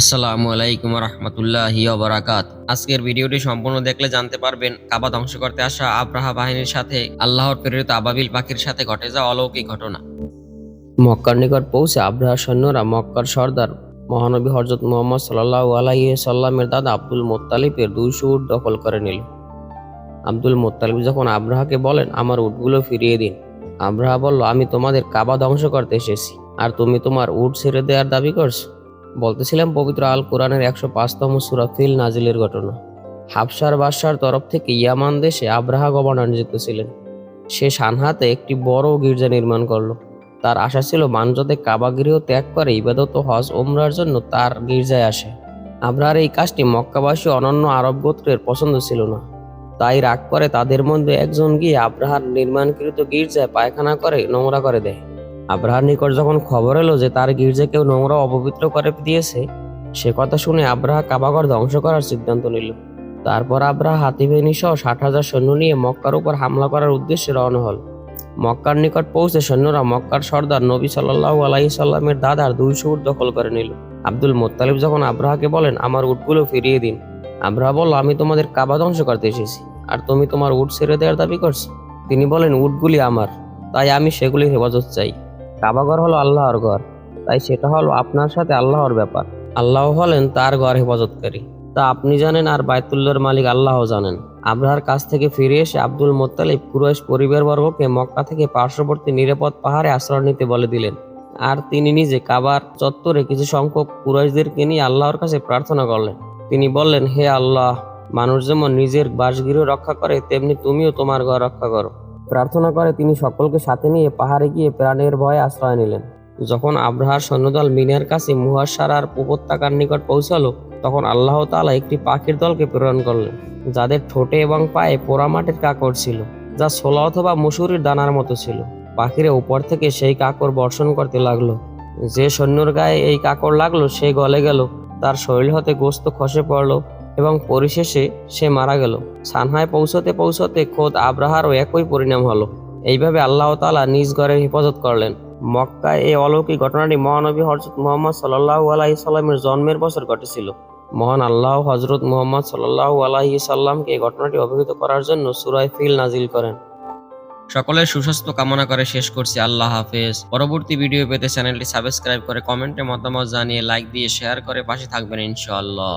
আসসালামু আলাইকুম রহমতুল্লাহি বারাকাত আজকের ভিডিওটি সম্পূর্ণ দেখলে জানতে পারবেন কাবা ধ্বংস করতে আসা আব্রাহা বাহিনীর সাথে আল্লাহর প্রেরিত আবাবিল পাখির সাথে ঘটে যাওয়া অলৌকিক ঘটনা। মক্কার নিকট পৌঁছে আব্রাহা সৈন্যরা মক্কার সর্দার মহানবী হজরত মোহাম্মদ সাল্লাহ আলাইহি সাল্লামের দাদা আব্দুল মোত্তালিবের দুইশো উট দখল করে নিল। আব্দুল মোত্তালিব যখন আব্রাহাকে বলেন, আমার উটগুলো ফিরিয়ে দিন। আব্রাহা বলল, আমি তোমাদের কাবা ধ্বংস করতে এসেছি, আর তুমি তোমার উট ছেড়ে দেওয়ার দাবি করছ? বলতেছিলাম, পবিত্র আল কোরআনের একশো পাঁচতম সুরাফিল নাজিলের ঘটনা। হাফসার বাদশার তরফ থেকে ইয়ামান দেশে আব্রাহা গভর্নর নিযুক্ত ছিলেন। সে সানহাতে একটি বড় গির্জা নির্মাণ করল। তার আশা ছিল মানুষ যাতে কাবা গৃহ ত্যাগ করে ইবাদত হজ ওমরার জন্য তার গির্জায় আসে। আব্রাহার এই কাজটি মক্কাবাসী অনন্য আরব গোত্রের পছন্দ ছিল না। তাই রাগ করে তাদের মধ্যে একজন গিয়ে আব্রাহার নির্মাণকৃত গির্জায় পায়খানা করে নোংরা করে দেয়। আব্রাহার নিকট যখন খবর এলো যে তার গির্জা কেউ নোংরা অপবিত্র করে দিয়েছে, সে কথা শুনে আব্রাহা কাবাঘর ধ্বংস করার সিদ্ধান্ত নিল। তারপর আব্রাহা হাতিবাহিনী সহ ষাট হাজার সৈন্য নিয়ে মক্কার উপর হামলা করার উদ্দেশ্যে রওনা হল। মক্কার নিকট পৌঁছে সৈন্যরা মক্কার সর্দার নবী সাল্লাহ আলাহি সাল্লামের দাদার দুইশো উট দখল করে নিল। আব্দুল মোত্তালিব যখন আব্রাহাকে বলেন, আমার উটগুলো ফিরিয়ে দিন। আব্রাহা বলল, আমি তোমাদের কাবা ধ্বংস করতে এসেছি, আর তুমি তোমার উট ছেড়ে দেওয়ার দাবি করছ? তিনি বলেন, উটগুলি আমার, তাই আমি সেগুলির হেফাজত চাই। কাবাঘর হলো আল্লাহর ঘর। তাই সেটা হলো আপনার সাথে আল্লাহর ব্যাপার। আল্লাহ হলেন তার ঘর হেফাজতকারী। তা আপনি জানেন আর বায়তুল্লাহর মালিক আল্লাহ জানেন। আব্রাহার কাছ থেকে ফিরে এসে আব্দুল মোত্তালিব কুরাইশ পরিবারবর্গকে মক্কা থেকে পার্শ্ববর্তী নিরাপদ পাহাড়ে আশ্রয় নিতে বলে দিলেন। আর তিনি নিজে কাবার চত্বরে কিছু সংখ্যক কুরাইশদেরকে নিয়ে আল্লাহর কাছে প্রার্থনা করলেন। তিনি বললেন, হে আল্লাহ, মানুষ যেমন নিজের বাসগৃহ রক্ষা করে, তেমনি তুমিও তোমার ঘর রক্ষা করো। প্রার্থনা করে, তিনি সকলকে সাথে নিয়ে পাহাড়ে গিয়ে প্রাণের ভয়ে আশ্রয় নিলেন। যখন আব্রাহার সৈন্যদল মিনার কাছে মুহাসারার উপত্যকার নিকট পৌঁছালো, তখন আল্লাহ তাআলা একটি পাখির দলকে প্রেরণ করলেন, যাদের ঠোঁটে এবং পায়ে পোড়ামাটির কাকড় ছিল, যা ছোলা অথবা মুসুরির দানার মতো ছিল। পাখিরা উপর থেকে সেই কাকড় বর্ষণ করতে লাগল। যে সৈন্যর গায়ে এই কাকড় লাগল, সে গলে গেল, তার শরীর হতে গোস্ত খসে পড়ল এবং পরিশেষে সে মারা গেল। সানহায় পৌঁছতে পৌঁছতে খোদ আব্রাহারও একই পরিণাম হলো। এইভাবে আল্লাহ তালা নিজ ঘরের হেফাজত করলেন। মক্কায় এই অলৌকিক ঘটনাটি মহানবী হজরত মোহাম্মদ সাল্লাহ আলাহি সাল্লামের জন্মের বছর ঘটেছিল। মহান আল্লাহ হজরত মোহাম্মদ সাল্লাহ আলাহি সাল্লামকে এই ঘটনাটি অবহিত করার জন্য সুরায় ফিল নাজিল করেন। সকলের সুস্বাস্থ্য কামনা করে শেষ করছি। আল্লাহ হাফেজ। পরবর্তী ভিডিও পেতে চ্যানেলটি সাবস্ক্রাইব করে কমেন্টে মতামত জানিয়ে লাইক দিয়ে শেয়ার করে পাশে থাকবেন ইনশাআল্লাহ।